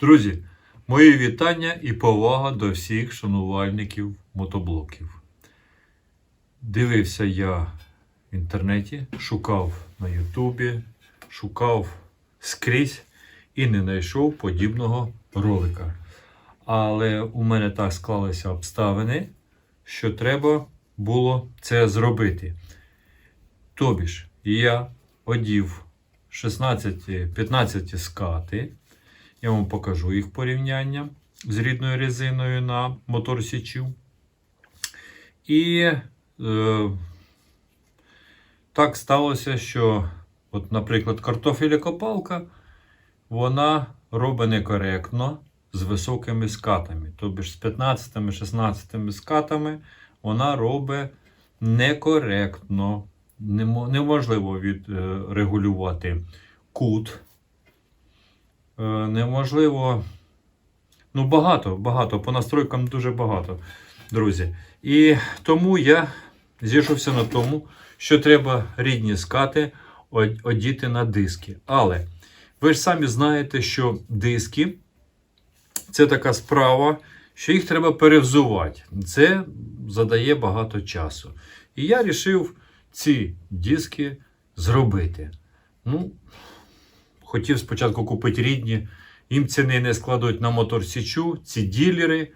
Друзі, мої вітання і повага до всіх шанувальників мотоблоків. Дивився я в інтернеті, шукав на Ютубі, шукав скрізь і не знайшов подібного ролика. Але у мене так склалися обставини, що треба було це зробити. Тобі ж, я одів 16-15 скати. Я вам покажу їх порівняння з рідною резиною на мотор Січу. І е, так сталося, що, от, наприклад, картофелікопалка, вона робить некоректно з високими скатами. Тобто з 15-16 скатами вона робить некоректно. Неможливо відрегулювати кут. Е, Неможливо. Ну, багато, багато. По настройкам дуже багато, друзі. І тому я зійшовся на тому, що треба рідні скати одіти на диски. Але ви ж самі знаєте, що диски це така справа, що їх треба перевзувати. Це задає багато часу. І я вирішив ці диски зробити. Ну, хотів спочатку купити рідні, їм ціни не складуть на мотор Січу, ці ділери.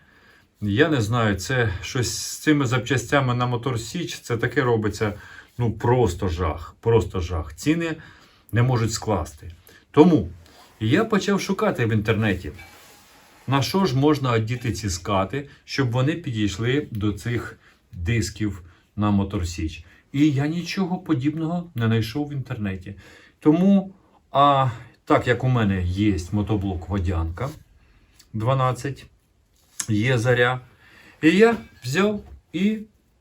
Я не знаю, це щось з цими запчастями на мотор Січ, це таке робиться ну просто жах. Просто жах. Ціни не можуть скласти. Тому я почав шукати в інтернеті, на що ж можна одіти ці скати, щоб вони підійшли до цих дисків на мотор Січ. І я нічого подібного не знайшов в інтернеті. Тому, а так як у мене є мотоблок Водянка 12, є заря, і я взяв і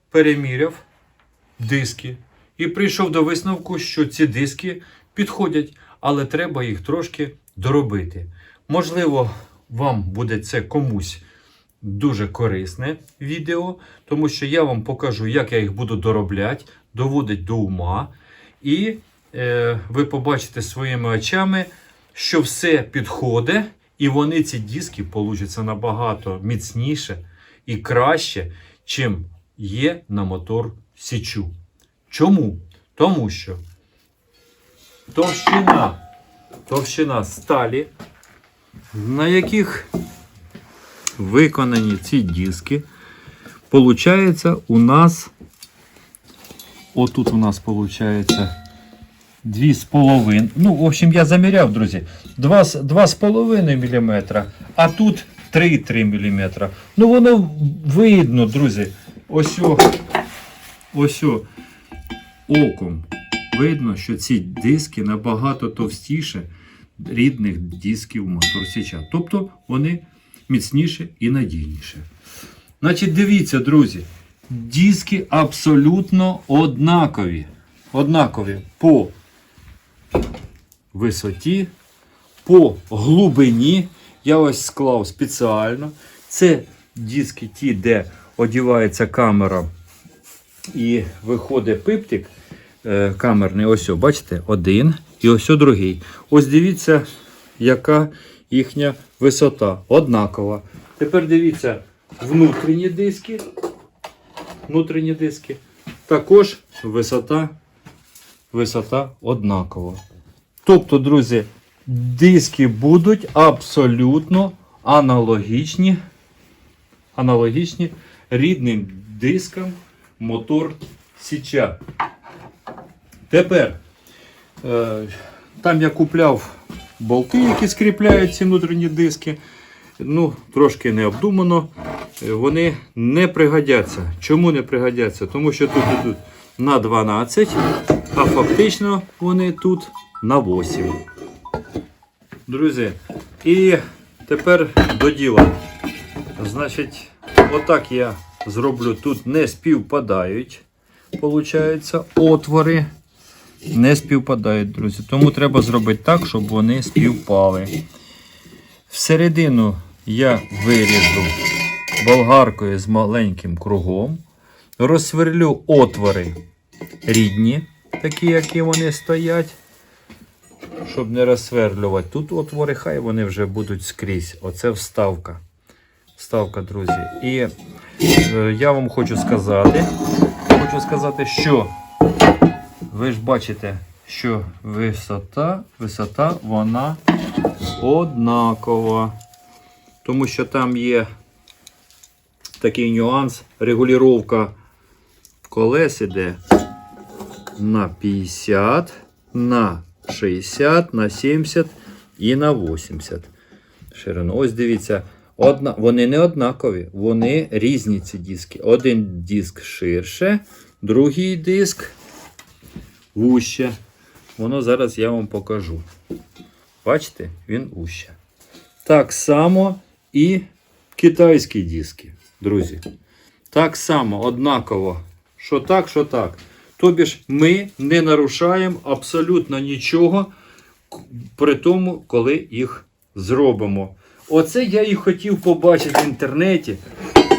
переміряв диски. І прийшов до висновку, що ці диски підходять, але треба їх трошки доробити. Можливо, вам буде це комусь дуже корисне відео, тому що я вам покажу, як я їх буду доробляти, доводити до ума. І ви побачите своїми очами, що все підходить, і вони ці диски получаться набагато міцніше і краще, чим є на мотор Січу. Чому? Тому що товщина, товщина сталі, на яких виконані ці диски, получається у нас, отут у нас получається Дві з половиною. Ну, в общем, я заміряв, друзі. Два, з- два з половиною міліметра, а тут 3,3 міліметра. Ну, воно видно, друзі. Ось о, ось о, оком. Видно, що ці диски набагато товстіше рідних дисків моторсіча. Тобто вони міцніше і надійніше. Значить, дивіться, друзі, диски абсолютно однакові. Однакові по висоті, по глибині. Я ось склав спеціально. Це диски ті, де одівається камера і виходить пиптик е, камерний. Ось, о, бачите, один і ось о другий. Ось дивіться, яка їхня висота. Однакова. Тепер дивіться внутрішні диски. Внутрішні диски. Також висота, висота однакова. Тобто, друзі, диски будуть абсолютно аналогічні, аналогічні рідним дискам мотор Січа. Тепер, е, там я купляв болти, які скріпляють ці внутрішні диски. Ну, трошки необдумано. Е, Вони не пригодяться. Чому не пригодяться? Тому що тут ідуть на 12, а фактично вони тут на 8. Друзі, і тепер до діла. Значить, отак я зроблю тут не співпадають. Получається, отвори не співпадають, друзі. Тому треба зробити так, щоб вони співпали. Всередину я виріжу болгаркою з маленьким кругом. Розсверлю отвори рідні, такі, які вони стоять, щоб не розсверлювати. Тут отвори, хай вони вже будуть скрізь. Оце вставка. Вставка, друзі. І е, я вам хочу сказати, хочу сказати, що ви ж бачите, що висота, висота вона однакова. Тому що там є такий нюанс, регулювання колес іде на 50, на 60, на 70 і на 80 ширину. Ось дивіться, одна, вони не однакові, вони різні ці диски. Один диск ширше, другий диск вуще. Воно зараз я вам покажу. Бачите, він вуще. Так само і китайські диски, друзі. Так само, однаково. Що так, що так. Тобі ж ми не нарушаємо абсолютно нічого при тому, коли їх зробимо. Оце я і хотів побачити в інтернеті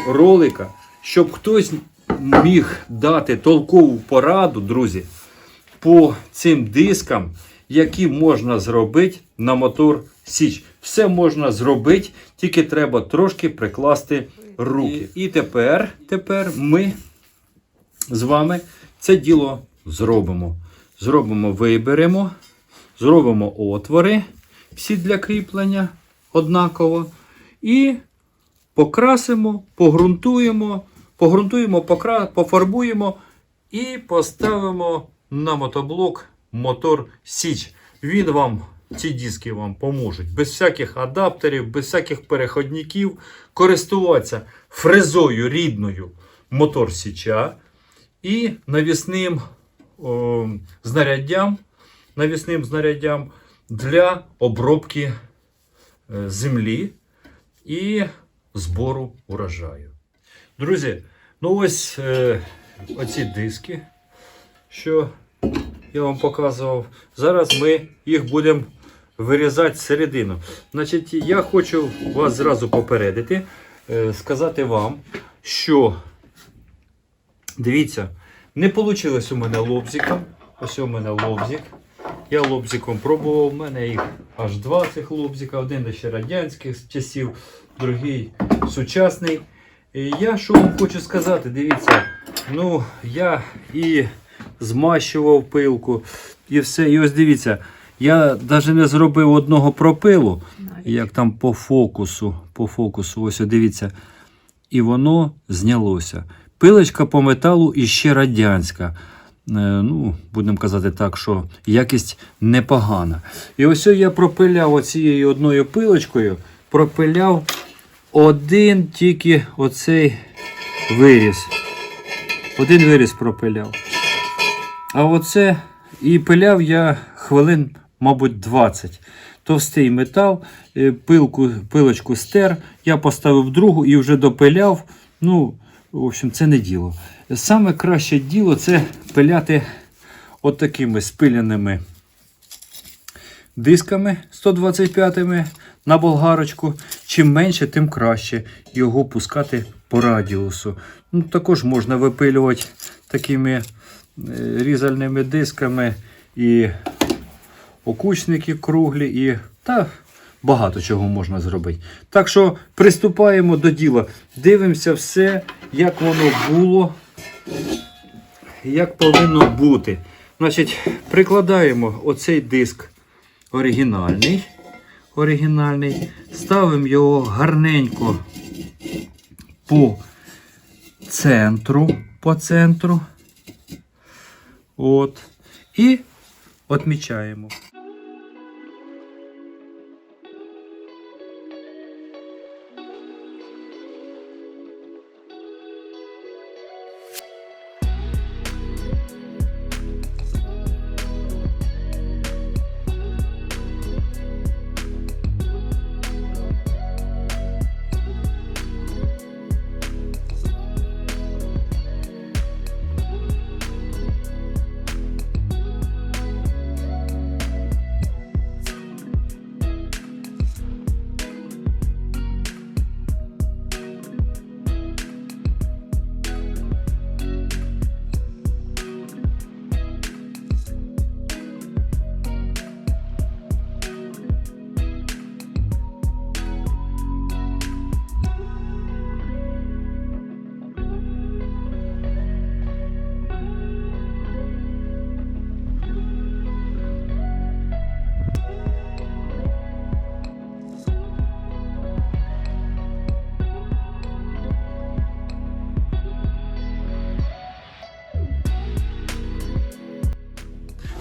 ролика, щоб хтось міг дати толкову пораду, друзі, по цим дискам, які можна зробити на мотор Січ. Все можна зробити, тільки треба трошки прикласти руки. І, і тепер, тепер ми з вами це діло зробимо. Зробимо, виберемо, зробимо отвори всі для кріплення однаково. І покрасимо, погрунтуємо, погрунтуємо, покра... пофарбуємо і поставимо на мотоблок мотор Січ. Він вам, ці диски вам поможуть без всяких адаптерів, без всяких переходників користуватися фрезою рідною мотор Січа і навісним о, знаряддям, навісним знаряддям для обробки е, землі і збору урожаю. Друзі, ну ось е, оці диски, що я вам показував. Зараз ми їх будемо вирізати середину. Значить, я хочу вас зразу попередити, е, сказати вам, що дивіться, не вийшло у мене лобзиком. Ось у мене лобзик. Я лобзиком пробував, у мене їх аж два цих лобзика, один ще радянських часів, другий сучасний. І я що вам хочу сказати, дивіться, ну я і змащував пилку, і все. І ось дивіться, я навіть не зробив одного пропилу, як там по фокусу, по фокусу, ось дивіться, і воно знялося. Пилочка по металу іще радянська. Е, Ну, будемо казати так, що якість непогана. І ось я пропиляв оцією одною пилочкою, пропиляв один тільки оцей виріз. Один виріз пропиляв. А оце і пиляв я хвилин, мабуть, 20. Товстий метал, е, пилку, пилочку стер, я поставив другу і вже допиляв. Ну, в общем, це не діло. Саме краще діло це пиляти от такими спиляними дисками 125-ми на болгарочку. Чим менше, тим краще його пускати по радіусу. Ну, також можна випилювати такими е, різальними дисками і окучники круглі, і та багато чого можна зробити. Так що приступаємо до діла. Дивимося все, як воно було, як повинно бути. Значить, прикладаємо оцей диск оригінальний. оригінальний, ставимо його гарненько по центру, по центру. От. І відмічаємо.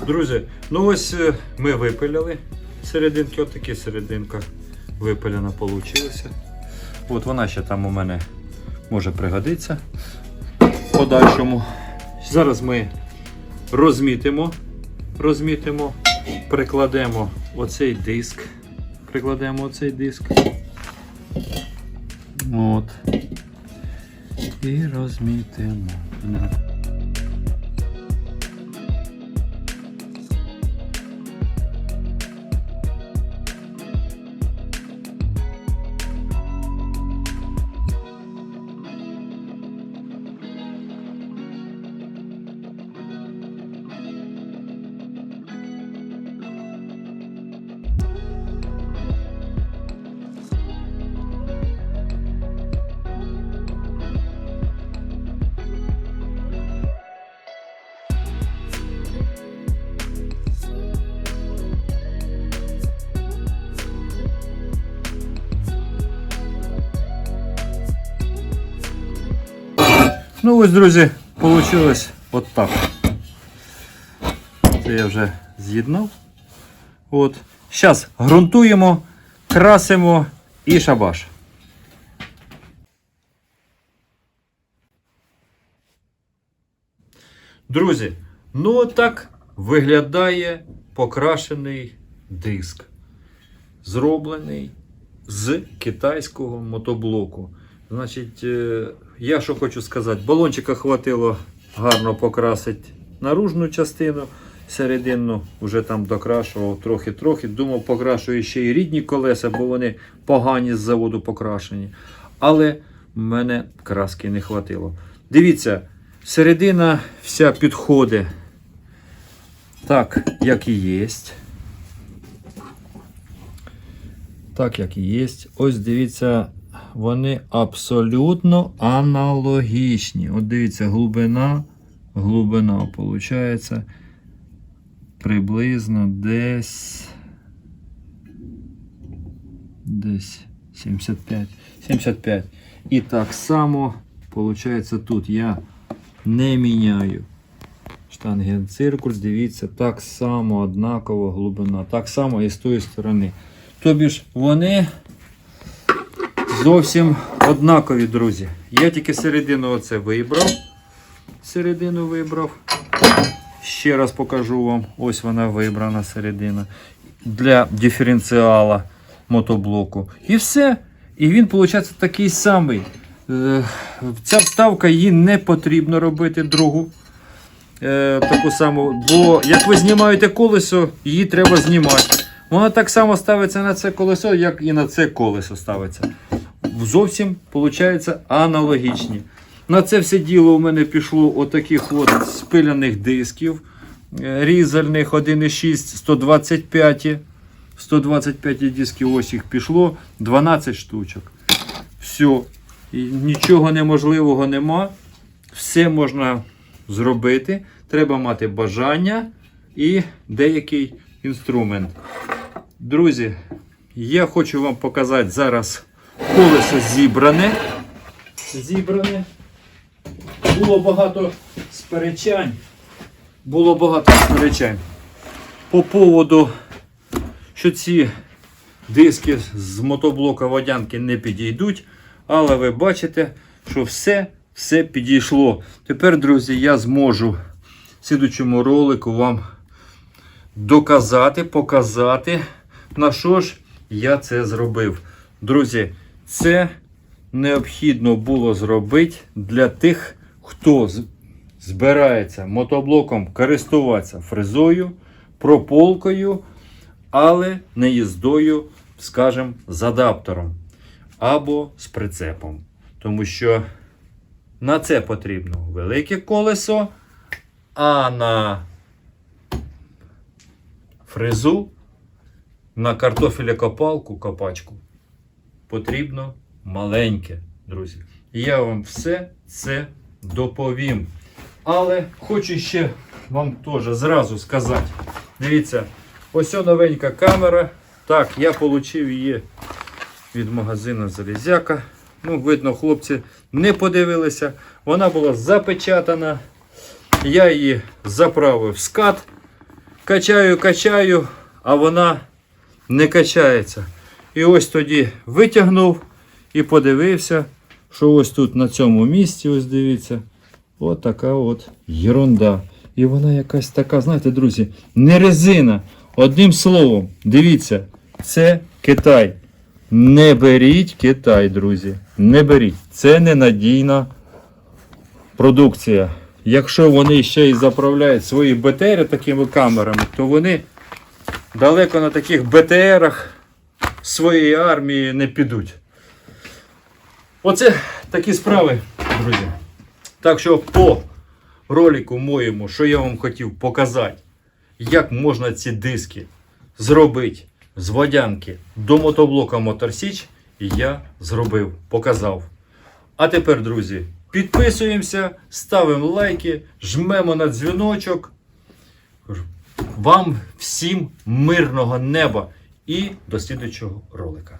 Друзі, ну ось е, ми випиляли серединки, от такі серединка випиляна получилася. От вона ще там у мене може пригодиться в подальшому. Зараз ми розмітимо, розмітимо, прикладемо оцей диск. Прикладемо оцей диск. От. І розмітимо. Ну ось, друзі, вийшло от так. Це я вже з'єднав. От. Зараз ґрунтуємо, красимо і шабаш. Друзі, ну отак виглядає покрашений диск. Зроблений з китайського мотоблоку. Значить, е, я що хочу сказати, балончика хватило гарно покрасити наружну частину, серединну вже там докрашував трохи-трохи. Думав, покрашую ще й рідні колеса, бо вони погані з заводу покрашені. Але в мене краски не хватило. Дивіться, середина вся підходить так, як і є. Так, як і є. Ось дивіться, вони абсолютно аналогічні. От дивіться, глибина, глибина, виходить, приблизно десь. Десь 75. 75. І так само, виходить, тут я не міняю штангенциркуль, дивіться, так само однакова глибина. Так само і з тої сторони. Тобі ж вони зовсім однакові, друзі. Я тільки середину оце вибрав. Середину вибрав. Ще раз покажу вам. Ось вона вибрана середина для диференціала мотоблоку. І все. І він, виходить, такий самий. Е, Ця вставка її не потрібно робити другу. Е, таку саму, бо як ви знімаєте колесо, її треба знімати. Вона так само ставиться на це колесо, як і на це колесо ставиться. Зовсім, виходить, аналогічні. На це все діло у мене пішло отаких от спиляних дисків. е, Різальних 1,6, 125. 125 дисків ось їх пішло. 12 штучок. Все. І нічого неможливого нема. Все можна зробити. Треба мати бажання і деякий інструмент. Друзі, я хочу вам показати зараз колесо зібране. Зібране. Було багато сперечань. Було багато сперечань. По поводу, що ці диски з мотоблока водянки не підійдуть. Але ви бачите, що все, все підійшло. Тепер, друзі, я зможу в слідучому ролику вам доказати, показати, на що ж я це зробив. Друзі, це необхідно було зробити для тих, хто збирається мотоблоком користуватися фрезою, прополкою, але не їздою, скажімо, з адаптером або з прицепом. Тому що на це потрібно велике колесо, а на фрезу, на картофелекопалку, копачку потрібно маленьке, друзі. Я вам все це доповім. Але хочу ще вам теж зразу сказати. Дивіться, ось новенька камера. Так, я отримав її від магазину Залізяка. Ну, видно, хлопці не подивилися. Вона була запечатана. Я її заправив в скат. Качаю, качаю, а вона не качається. І ось тоді витягнув і подивився, що ось тут на цьому місці, ось дивіться, от така от єрунда. І вона якась така, знаєте, друзі, не резина. Одним словом, дивіться, це Китай. Не беріть Китай, друзі. Не беріть. Це ненадійна продукція. Якщо вони ще й заправляють свої БТРи такими камерами, то вони далеко на таких БТРах своєї армії не підуть. Оце такі справи, друзі. Так що по ролику моєму, що я вам хотів показати, як можна ці диски зробити з водянки до мотоблока Моторсіч, я зробив, показав. А тепер, друзі, підписуємося, ставимо лайки, жмемо на дзвіночок. Вам всім мирного неба і до слідуючого ролика.